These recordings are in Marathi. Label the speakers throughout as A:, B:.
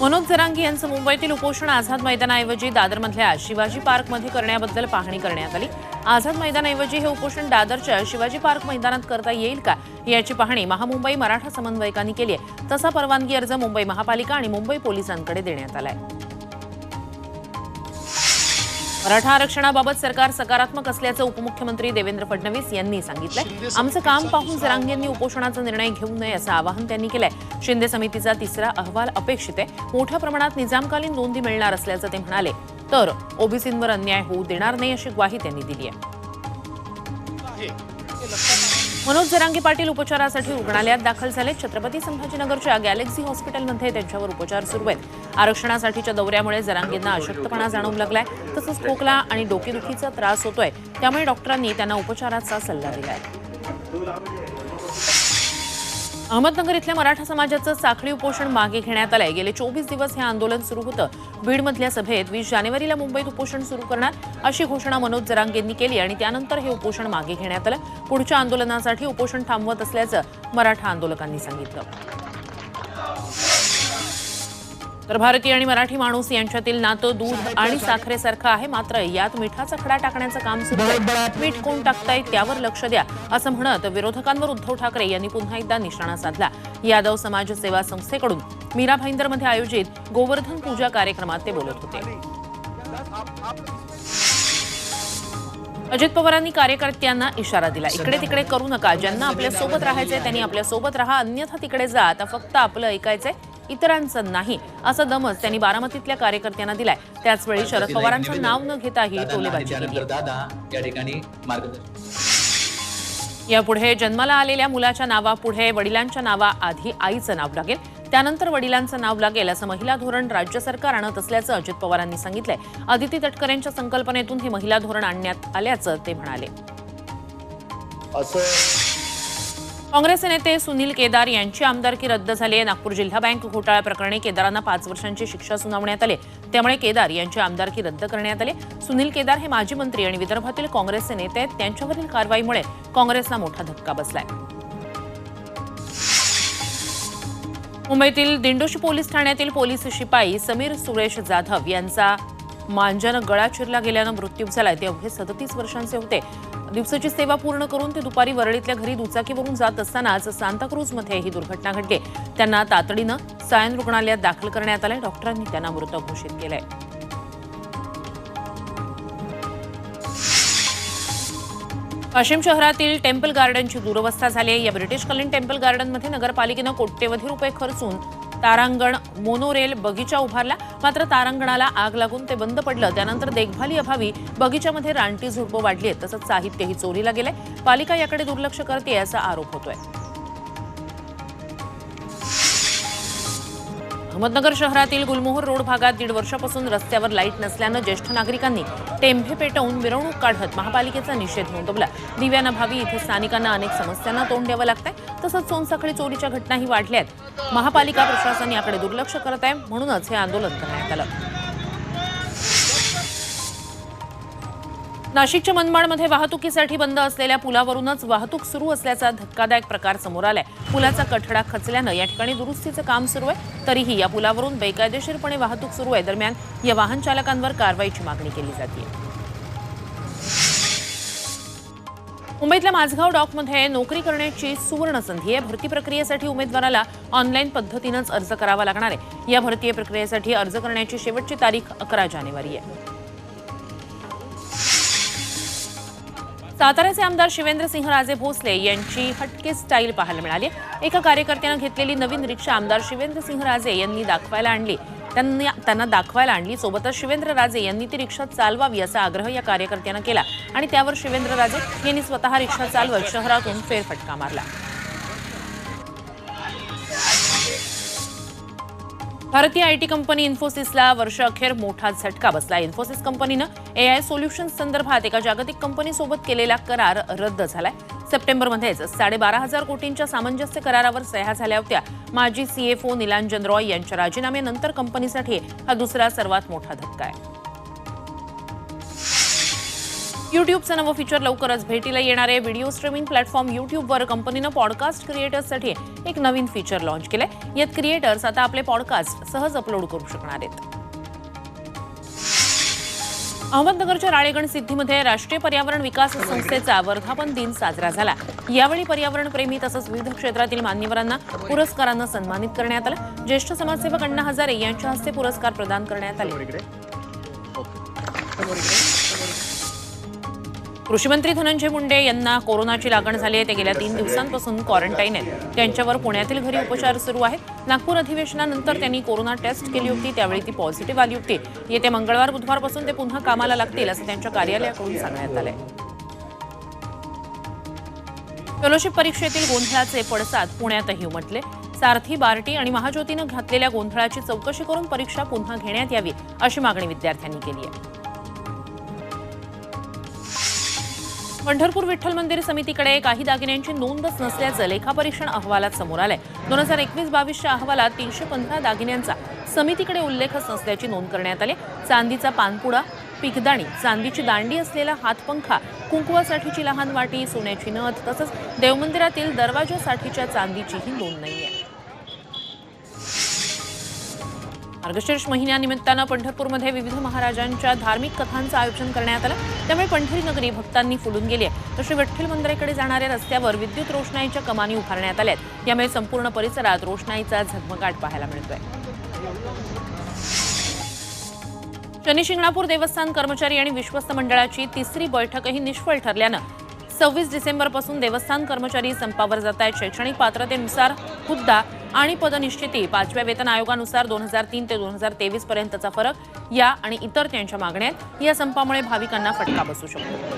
A: मनोज जरांगी यांचं मुंबईतील उपोषण आझाद मैदानाऐवजी दादरमधल्या शिवाजी पार्कमध्ये करण्याबद्दल पाहणी करण्यात आली आझाद मैदानाऐवजी हे उपोषण दादरच्या शिवाजी पार्क मैदानात करता येईल का याची पाहणी महामुंबई मराठा समन्वयकांनी केली आहे तसा परवानगी अर्ज मुंबई महापालिका आणि मुंबई पोलिसांकडे देण्यात आला आहे मराठा आरक्षणाबाबत सरकार सकारात्मक असल्याचं उपमुख्यमंत्री देवेंद्र फडणवीस यांनी सांगितलंय आमचं काम पाहून जरांगेंनी उपोषणाचा निर्णय घेऊ नये असं आवाहन त्यांनी केलंय शिंदे समितीचा तिसरा अहवाल अपेक्षित आहे मोठ्या प्रमाणात निजामकालीन नोंदी मिळणार असल्याचं ते म्हणाले तर ओबीसींवर अन्याय होऊ देणार नाही अशी ग्वाही त्यांनी दिली आहे मनोज जरांगे पाटील उपचारासाठी रुग्णालयात दाखल झाले छत्रपती संभाजीनगरच्या गॅलेक्सी हॉस्पिटलमध्ये त्यांच्यावर उपचार सुरू आहेत आरक्षणासाठीच्या दौऱ्यामुळे जरांगींना अशक्तपणा जाणवू लागलाय तसंच खोकला आणि डोकेदुखीचा त्रास होतोय त्यामुळे डॉक्टरांनी त्यांना उपचाराचा सल्ला दिला अहमदनगर इथल्या मराठा समाजाचं साखळी उपोषण मागे घेण्यात आलंय गेले चोवीस दिवस हे आंदोलन सुरू होतं बीडमधल्या सभेत वीस जानेवारीला मुंबईत उपोषण सुरू करणार अशी घोषणा मनोज जरांगेंनी केली आणि त्यानंतर हे उपोषण मागे घेण्यात आलं पुढच्या आंदोलनासाठी उपोषण थांबवत असल्याचं मराठा आंदोलकांनी सांगितलं तर भारतीय आणि मराठी माणूस यांच्यातील नातं दूध आणि साखरेसारखं आहे मात्र यात मिठाचा खडा टाकण्याचं काम सुरू मीठ कोण टाकताय त्यावर लक्ष द्या असं म्हणत विरोधकांवर उद्धव ठाकरे यांनी पुन्हा एकदा निशाणा साधला यादव समाज सेवा संस्थेकडून मीरा भाईंदरमध्ये आयोजित गोवर्धन पूजा कार्यक्रमात ते बोलत होते अजित पवारांनी कार्यकर्त्यांना इशारा दिला इकडे तिकडे करू नका ज्यांना आपल्या सोबत राहायचंय त्यांनी आपल्या सोबत राहा अन्यथा तिकडे जा आता फक्त आपलं ऐकायचंय इतरांचं नाही असं दमच त्यांनी बारामतीतल्या कार्यकर्त्यांना दिलाय त्याचवेळी शरद पवारांचं नाव न घेताही टोलेबाजी केली यापुढे जन्माला आलेल्या मुलाच्या नावापुढे वडिलांच्या नावाआधी आईचं नाव लागेल त्यानंतर वडिलांचं नाव लागेल असं महिला धोरण राज्य सरकार आणत असल्याचं अजित पवारांनी सांगितलंय आदिती तटकरेंच्या संकल्पनेतून हे महिला धोरण आणण्यात आल्याचं ते म्हणाले काँग्रेस नेते सुनील केदार यांची आमदारकी रद्द झाली आहे नागपूर जिल्हा बँक घोटाळा प्रकरणी केदारांना पाच वर्षांची शिक्षा सुनावण्यात आली त्यामुळे केदार यांची आमदारकी रद्द करण्यात आली सुनील केदार हे माजी मंत्री आणि विदर्भातील काँग्रेसचे नेते आहेत त्यांच्यावरील कारवाईमुळे काँग्रेसला मोठा धक्का बसलाय मुंबईतील दिंडोशी पोलीस ठाण्यातील पोलीस शिपाई समीर सुरेश जाधव यांचा मांजन गळा चिरला गेल्यानं मृत्यू झाला ते अवघे सदतीस वर्षांचे होते दिवसाची सेवा पूर्ण करून ते दुपारी वरळीतल्या घरी दुचाकीवरून जात असतानाच सांताक्रूजमध्ये ही दुर्घटना घडली त्यांना तातडीनं सायन रुग्णालयात दाखल करण्यात आलंय डॉक्टरांनी त्यांना मृत घोषित केलंय वाशिम शहरातील टेम्पल गार्डनची दुरवस्था झाली आहे या ब्रिटिश टेम्पल गार्डनमध्ये नगरपालिकेनं कोट्यवधी रुपये खर्चून तारांगण मोनोरेल बगीचा उभारला मात्र तारांगणाला आग लागून ते बंद पडलं त्यानंतर देखभाली अभावी बगीच्यामध्ये रानटी झुडपं वाढली आहेत तसंच साहित्यही चोरीला गेलंय पालिका याकडे दुर्लक्ष करते असा आरोप होतोय अहमदनगर शहरातील गुलमोहर रोड भागात दीड वर्षापासून रस्त्यावर लाईट नसल्यानं ज्येष्ठ नागरिकांनी टेंभे पेटवून मिरवणूक काढत महापालिकेचा निषेध नोंदवला दिव्यानं भावी इथे स्थानिकांना अनेक समस्यांना तोंड द्यावं लागतंय तसंच सोनसाखळी चोरीच्या घटनाही वाढल्या आहेत महापालिका प्रशासन याकडे दुर्लक्ष करत आहे म्हणूनच हे आंदोलन करण्यात आलं नाशिकच्या मनमाडमध्ये वाहतुकीसाठी बंद असलेल्या पुलावरूनच वाहतूक सुरू असल्याचा धक्कादायक प्रकार समोर आलाय पुलाचा कठडा खचल्यानं या ठिकाणी दुरुस्तीचं काम सुरू आहे तरीही या पुलावरून बेकायदेशीरपणे वाहतूक सुरू आहे दरम्यान या वाहन चालकांवर कारवाईची मागणी केली जाते मुंबईतल्या माझगाव डॉकमध्ये नोकरी करण्याची सुवर्ण संधी आहे भरती प्रक्रियेसाठी उमेदवाराला ऑनलाईन पद्धतीनंच अर्ज करावा लागणार आहे या भरती प्रक्रियेसाठी अर्ज करण्याची शेवटची तारीख अकरा जानेवारी आहे साताऱ्याचे आमदार सिंह राजे भोसले यांची हटके स्टाईल पाहायला मिळाली एका कार्यकर्त्यानं घेतलेली नवीन रिक्षा आमदार शिवेंद्र सिंह राजे यांनी दाखवायला आणली त्यांनी त्यांना दाखवायला आणली सोबतच शिवेंद्र राजे यांनी ती रिक्षा चालवावी असा आग्रह या कार्यकर्त्यानं केला आणि त्यावर शिवेंद्र राजे यांनी स्वतः रिक्षा चालवत शहरातून फेरफटका मारला भारतीय आयटी कंपनी इन्फोसिसला वर्ष अखेर मोठा झटका बसला इन्फोसिस कंपनीनं एआय सोल्युशन संदर्भात एका जागतिक कंपनीसोबत केलेला करार रद्द झालाय सप्टेंबरमध्येच साडेबारा हजार कोटींच्या सामंजस्य करारावर सह्या झाल्या होत्या माजी सीएफओ निलांजन रॉय यांच्या राजीनाम्यानंतर कंपनीसाठी हा दुसरा सर्वात मोठा धक्का आहे यूट्यूबचं नवं फीचर लवकरच भेटीला येणार आहे व्हिडिओ स्ट्रीमिंग प्लॅटफॉर्म यूट्यूबवर कंपनीनं पॉडकास्ट क्रिएटर्ससाठी एक नवीन फीचर लॉन्च केलं यात क्रिएटर्स आता आपले पॉडकास्ट सहज अपलोड करू शकणार आहेत अहमदनगरच्या राळेगण सिद्धीमध्ये राष्ट्रीय पर्यावरण विकास संस्थेचा वर्धापन दिन साजरा झाला यावेळी पर्यावरणप्रेमी तसंच विविध क्षेत्रातील मान्यवरांना पुरस्कारांना सन्मानित करण्यात आलं ज्येष्ठ समाजसेवक अण्णा हजारे यांच्या हस्ते पुरस्कार प्रदान करण्यात आले कृषीमंत्री धनंजय मुंडे यांना कोरोनाची लागण झाली आहे ते गेल्या तीन दिवसांपासून क्वारंटाईन आहेत त्यांच्यावर पुण्यातील घरी उपचार सुरू आहेत नागपूर अधिवेशनानंतर त्यांनी कोरोना टेस्ट केली होती त्यावेळी ती पॉझिटिव्ह आली होती येत्या मंगळवार बुधवारपासून ते पुन्हा कामाला लागतील असं त्यांच्या कार्यालयाकडून सांगण्यात आलंय फेलोशिप परीक्षेतील गोंधळाचे पडसाद पुण्यातही उमटले सारथी बार्टी आणि महाज्योतीनं घातलेल्या गोंधळाची चौकशी करून परीक्षा पुन्हा घेण्यात यावी अशी मागणी विद्यार्थ्यांनी केली आहे पंढरपूर विठ्ठल मंदिर समितीकडे काही दागिन्यांची नोंदच नसल्याचं लेखापरीक्षण अहवालात समोर आलंय दोन हजार एकवीस बावीसच्या अहवालात तीनशे पंधरा दागिन्यांचा समितीकडे उल्लेखच नसल्याची नोंद करण्यात आली चांदीचा पानपुडा पिकदाणी चांदीची दांडी असलेला हातपंखा कुंकुवासाठीची लहान वाटी सोन्याची नथ तसंच देवमंदिरातील दरवाजासाठीच्या चांदीचीही नोंद नाही आहे मार्गशीर्ष महिन्यानिमित्तानं पंढरपूरमध्ये विविध महाराजांच्या धार्मिक कथांचं आयोजन करण्यात आलं त्यामुळे पंढरी नगरी भक्तांनी फुलून गेली आहे तर विठ्ठल मंदिराकडे जाणाऱ्या रस्त्यावर विद्युत रोषणाईच्या कमानी उभारण्यात आहेत यामुळे संपूर्ण परिसरात रोषणाईचा झगमगाट पाहायला मिळतोय शनी शिंगणापूर देवस्थान कर्मचारी आणि विश्वस्त मंडळाची तिसरी बैठकही निष्फळ ठरल्यानं सव्वीस डिसेंबरपासून देवस्थान कर्मचारी संपावर जात आहेत शैक्षणिक पात्रतेनुसार हुद्दा आणि पदनिश्चिती पाचव्या वेतन आयोगानुसार दोन हजार तीन ते दोन हजार तेवीस पर्यंतचा फरक या आणि इतर त्यांच्या मागण्या या संपामुळे भाविकांना फटका बसू शकतो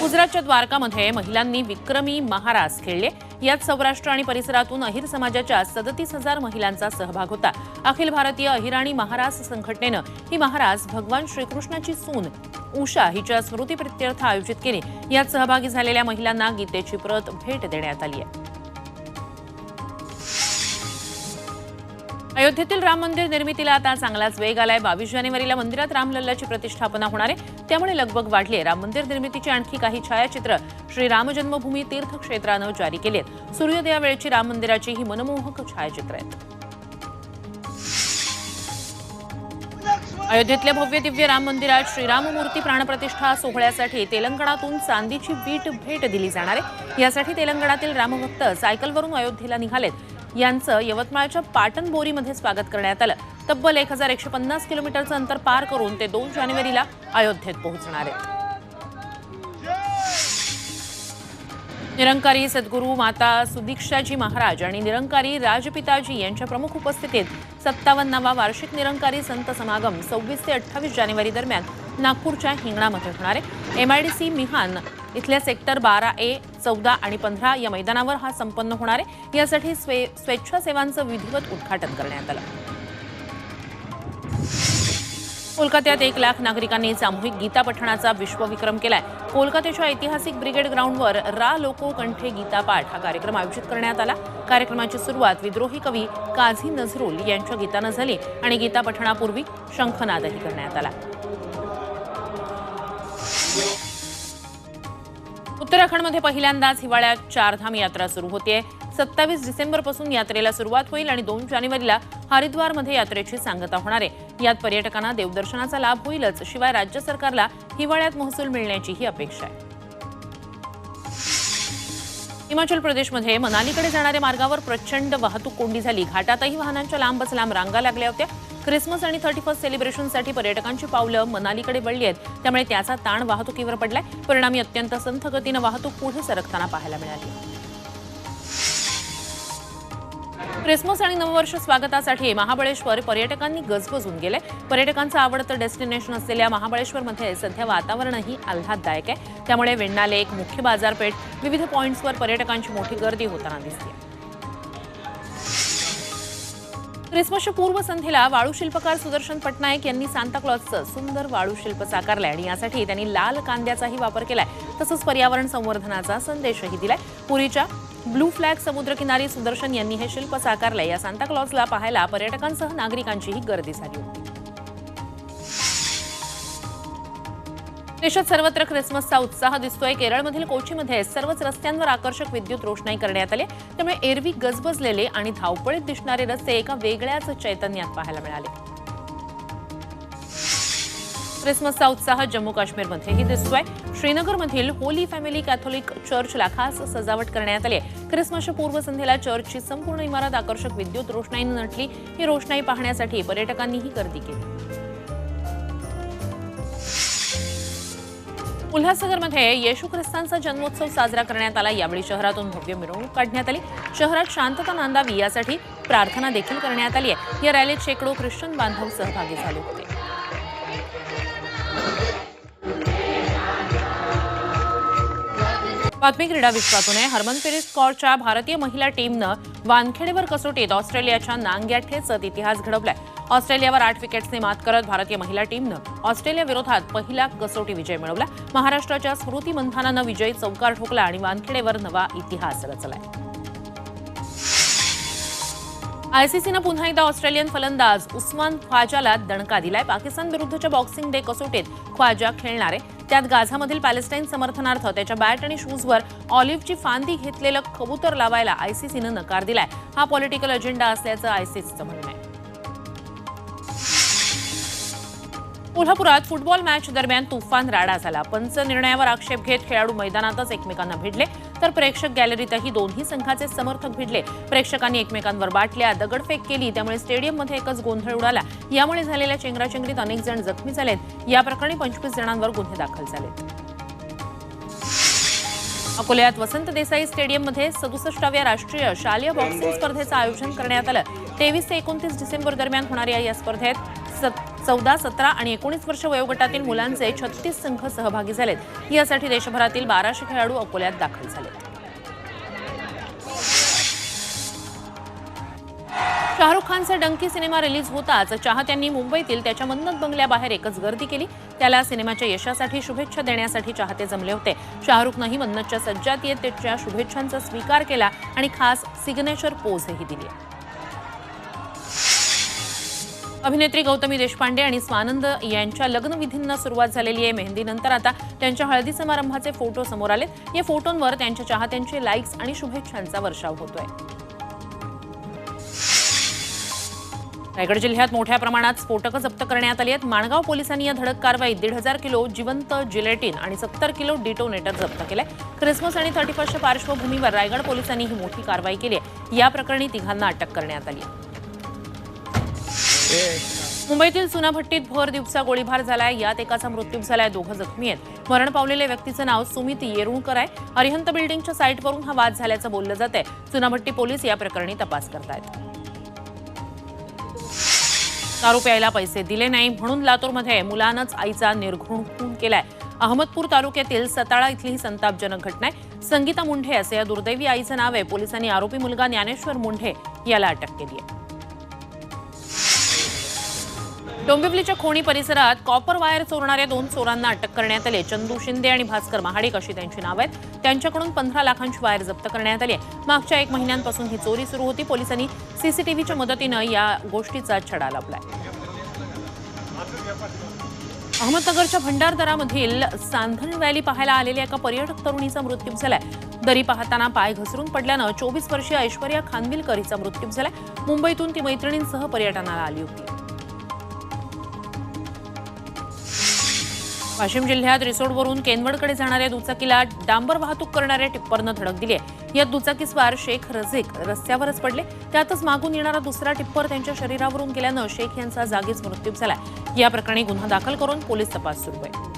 A: गुजरातच्या द्वारकामध्ये महिलांनी विक्रमी महाराज खेळले यात सौराष्ट्र आणि परिसरातून अहिर समाजाच्या सदतीस हजार महिलांचा सहभाग होता अखिल भारतीय अहिराणी आणि महाराज संघटनेनं ही महाराज भगवान श्रीकृष्णाची सून उषा हिच्या स्मृतीप्रित्यर्थ आयोजित केली यात सहभागी झालेल्या महिलांना गीतेची प्रत भेट देण्यात आली आहे अयोध्येतील राम मंदिर निर्मितीला आता चांगलाच वेग आलाय बावीस जानेवारीला मंदिरात रामलल्लाची प्रतिष्ठापना होणार आहे त्यामुळे लगबग वाढली राम मंदिर निर्मितीची आणखी काही छायाचित्र श्री राम जन्मभूमी तीर्थक्षेत्रानं जारी केली आहेत सूर्योदयावेळची राम मंदिराची ही मनमोहक छायाचित्र आहेत अयोध्येतल्या भव्य दिव्य राम मंदिरात श्रीराम मूर्ती प्राणप्रतिष्ठा सोहळ्यासाठी तेलंगणातून चांदीची बीट भेट दिली जाणार आहे यासाठी तेलंगणातील रामभक्त सायकलवरून अयोध्येला निघालेत यांचं यवतमाळच्या पाटण बोरीमध्ये स्वागत करण्यात आलं तब्बल एक हजार एकशे पन्नास किलोमीटरचं अंतर पार करून ते दोन जानेवारीला अयोध्येत पोहोचणार आहेत निरंकारी सद्गुरू माता सुदीक्षाजी महाराज आणि निरंकारी राजपिताजी यांच्या प्रमुख उपस्थितीत सत्तावन्नावा वार्षिक निरंकारी संत समागम सव्वीस ते अठ्ठावीस जानेवारी दरम्यान नागपूरच्या हिंगणामध्ये होणार आहे एमआयडीसी मिहान इथल्या सेक्टर बारा ए चौदा आणि पंधरा या मैदानावर हा संपन्न होणार आहे यासाठी स्वे स्वेच्छासेवांचं विधिवत उद्घाटन करण्यात आलं कोलकात्यात एक लाख नागरिकांनी सामूहिक गीता पठणाचा विश्वविक्रम केलाय कोलकात्याच्या ऐतिहासिक ब्रिगेड ग्राउंडवर रा लोको कंठे गीता पाठ हा कार्यक्रम आयोजित करण्यात आला कार्यक्रमाची सुरुवात विद्रोही कवी काझी नझरुल यांच्या गीतानं झाली आणि गीता पठणापूर्वी शंखनादही करण्यात आला उत्तराखंडमध्ये पहिल्यांदाच हिवाळ्यात चारधाम यात्रा सुरू होते सत्तावीस डिसेंबरपासून यात्रेला सुरुवात होईल आणि दोन जानेवारीला हरिद्वारमध्ये यात्रेची सांगता होणार आहे यात पर्यटकांना देवदर्शनाचा लाभ होईलच शिवाय राज्य सरकारला हिवाळ्यात महसूल मिळण्याचीही अपेक्षा आहे हिमाचल प्रदेशमध्ये मनालीकडे जाणाऱ्या मार्गावर प्रचंड वाहतूक कोंडी झाली घाटातही वाहनांच्या लांबच लांब रांगा लागल्या होत्या क्रिसमस आणि थर्टी फर्स्ट सेलिब्रेशनसाठी पर्यटकांची पावलं मनालीकडे वळली आहेत त्यामुळे त्याचा ताण वाहतुकीवर पडलाय परिणामी अत्यंत संथ गतीनं वाहतूक पुढे सरकताना पाहायला मिळाली क्रिसमस आणि नववर्ष स्वागतासाठी महाबळेश्वर पर्यटकांनी गजबजून गेले पर्यटकांचं आवडतं डेस्टिनेशन असलेल्या महाबळेश्वरमध्ये सध्या वातावरणही आल्हाददायक आहे त्यामुळे वेण्णाले एक मुख्य बाजारपेठ विविध पॉईंट्सवर पर्यटकांची मोठी गर्दी होताना दिसते क्रिसमसच्या पूर्वसंध्येला वाळू शिल्पकार सुदर्शन पटनायक यांनी सांताक्लॉजचं सुंदर वाळू शिल्प साकारलंय आणि यासाठी त्यांनी लाल कांद्याचाही वापर केलाय तसंच पर्यावरण संवर्धनाचा संदेशही दिलाय पुरीच्या ब्लू फ्लॅग समुद्रकिनारी सुदर्शन यांनी हे शिल्प साकारलंय या सांताक्लॉजला पाहायला पर्यटकांसह नागरिकांचीही गर्दी झाली होती देशात सर्वत्र ख्रिसमसचा उत्साह दिसतोय केरळमधील कोचीमध्ये सर्वच रस्त्यांवर आकर्षक विद्युत रोषणाई करण्यात आली त्यामुळे एरवी गजबजलेले आणि धावपळीत दिसणारे रस्ते एका वेगळ्याच चैतन्यात पाहायला मिळाले ख्रिसमसचा उत्साह जम्मू काश्मीरमध्येही दिसतोय श्रीनगरमधील होली फॅमिली कॅथोलिक चर्चला खास सजावट करण्यात आली ख्रिसमसच्या पूर्वसंध्येला चर्चची संपूर्ण इमारत आकर्षक विद्युत रोषणाईनं नटली ही रोषणाई पाहण्यासाठी पर्यटकांनीही गर्दी केली उल्हासनगरमध्ये येशू ख्रिस्तांचा जन्मोत्सव साजरा करण्यात आला यावेळी शहरातून भव्य मिरवणूक काढण्यात आली शहरात शांतता नांदावी यासाठी प्रार्थना देखील करण्यात आली आहे या रॅलीत शेकडो ख्रिश्चन बांधव सहभागी झाले होते बातमी क्रीडा विश्वातून आहे हरमनप्रीत कौरच्या भारतीय महिला टीमनं वानखेडेवर कसोटीत ऑस्ट्रेलियाच्या नांग्याठेचत इतिहास घडवलाय ऑस्ट्रेलियावर आठ विकेट्सने मात करत भारतीय महिला टीमनं ऑस्ट्रेलियाविरोधात पहिला कसोटी विजय मिळवला महाराष्ट्राच्या स्मृती मंथानानं विजयी चौकार ठोकला आणि वानखेडेवर नवा इतिहास रचलाय आयसीसीनं पुन्हा एकदा ऑस्ट्रेलियन फलंदाज उस्मान ख्वाजाला दणका दिलाय पाकिस्तान विरुद्धच्या बॉक्सिंग डे कसोटीत ख्वाजा खेळणार आहे त्यात गाझामधील पॅलेस्टाईन समर्थनार्थ त्याच्या बॅट आणि शूजवर ऑलिव्हची फांदी घेतलेलं कबूतर लावायला आयसीसीनं नकार दिलाय हा पॉलिटिकल अजेंडा असल्याचं आयसीसीचं म्हणणं कोल्हापुरात फुटबॉल मॅच दरम्यान तुफान राडा झाला पंच निर्णयावर आक्षेप घेत खेळाडू मैदानातच एकमेकांना भिडले तर प्रेक्षक गॅलरीतही दोन्ही संघाचे समर्थक भिडले प्रेक्षकांनी एकमेकांवर बाटल्या दगडफेक केली त्यामुळे स्टेडियममध्ये एकच गोंधळ उडाला यामुळे झालेल्या चेंगराचेंगरीत अनेक जण जखमी झालेत या प्रकरणी पंचवीस जणांवर गुन्हे दाखल झाले अकोल्यात वसंत देसाई स्टेडियममध्ये सदुसष्टाव्या राष्ट्रीय शालेय बॉक्सिंग स्पर्धेचं आयोजन करण्यात आलं तेवीस ते एकोणतीस डिसेंबर दरम्यान होणाऱ्या या स्पर्धेत चौदा सतरा आणि एकोणीस वर्ष वयोगटातील मुलांचे छत्तीस संघ सहभागी झालेत यासाठी देशभरातील बाराशे खेळाडू अकोल्यात दाखल झाले शाहरुख खानचा डंकी सिनेमा रिलीज होताच चाहत्यांनी मुंबईतील त्याच्या मन्नत बंगल्याबाहेर एकच गर्दी केली त्याला सिनेमाच्या यशासाठी शुभेच्छा देण्यासाठी चाहते जमले होते शाहरुखनंही मन्नतच्या सज्जात येत त्याच्या शुभेच्छांचा स्वीकार केला आणि खास सिग्नेचर पोजही दिली अभिनेत्री गौतमी देशपांडे आणि स्वानंद यांच्या लग्नविधींना सुरुवात झालेली आहे मेहंदीनंतर आता त्यांच्या हळदी समारंभाचे फोटो समोर आलेत या फोटोंवर त्यांच्या चाहत्यांचे लाईक्स आणि शुभेच्छांचा वर्षाव होतोय रायगड जिल्ह्यात मोठ्या प्रमाणात स्फोटकं जप्त करण्यात आली आहेत माणगाव पोलिसांनी या धडक कारवाईत दीड हजार किलो जिवंत जिलेटिन आणि सत्तर किलो डिटोनेटर जप्त केले क्रिसमस आणि थर्टी फर्स्टच्या पार्श्वभूमीवर रायगड पोलिसांनी ही मोठी कारवाई केली आहे या प्रकरणी तिघांना अटक करण्यात आली आहे मुंबईतील चुनाभट्टीत भर दिवसा गोळीबार झालाय यात एकाचा मृत्यू झालाय दोघं जखमी आहेत मरण पावलेल्या व्यक्तीचं नाव सुमित येरुणकर आहे अरिहंत बिल्डिंगच्या साईटवरून हा वाद झाल्याचं बोललं जात आहे चुनाभट्टी पोलीस या प्रकरणी तपास करतायत दारू पैसे दिले नाही म्हणून लातूरमध्ये मुलानंच आईचा निर्घुण खून केलाय अहमदपूर तालुक्यातील सताळा इथली ही संतापजनक घटना आहे संगीता मुंढे असे या दुर्दैवी आईचं नाव आहे पोलिसांनी आरोपी मुलगा ज्ञानेश्वर मुंढे याला अटक केली आहे डोंबिवलीच्या खोणी परिसरात कॉपर वायर चोरणाऱ्या दोन चोरांना अटक करण्यात आली चंदू शिंदे आणि भास्कर महाडिक अशी त्यांची नाव आहेत त्यांच्याकडून पंधरा लाखांची वायर जप्त करण्यात आली आहे मागच्या एक महिन्यांपासून ही चोरी सुरू होती पोलिसांनी सीसीटीव्हीच्या मदतीनं या गोष्टीचा छडा लावलाय अहमदनगरच्या भंडारदरामधील सांधन व्हॅली पाहायला आलेल्या एका पर्यटक तरुणीचा मृत्यू झालाय दरी पाहताना पाय घसरून पडल्यानं चोवीस वर्षीय ऐश्वर्या खानविलकर हिचा मृत्यू झालाय मुंबईतून ती मैत्रिणींसह पर्यटनाला आली होती वाशिम जिल्ह्यात रिसोडवरून केनवडकडे जाणाऱ्या दुचाकीला डांबर वाहतूक करणाऱ्या टिप्परनं धडक दिली आहे यात दुचाकीस्वार शेख रझेक रस्त्यावरच पडले त्यातच मागून येणारा दुसरा टिप्पर त्यांच्या शरीरावरून गेल्यानं शेख यांचा जागीच मृत्यू झाला या प्रकरणी गुन्हा दाखल करून पोलीस तपास सुरू आहे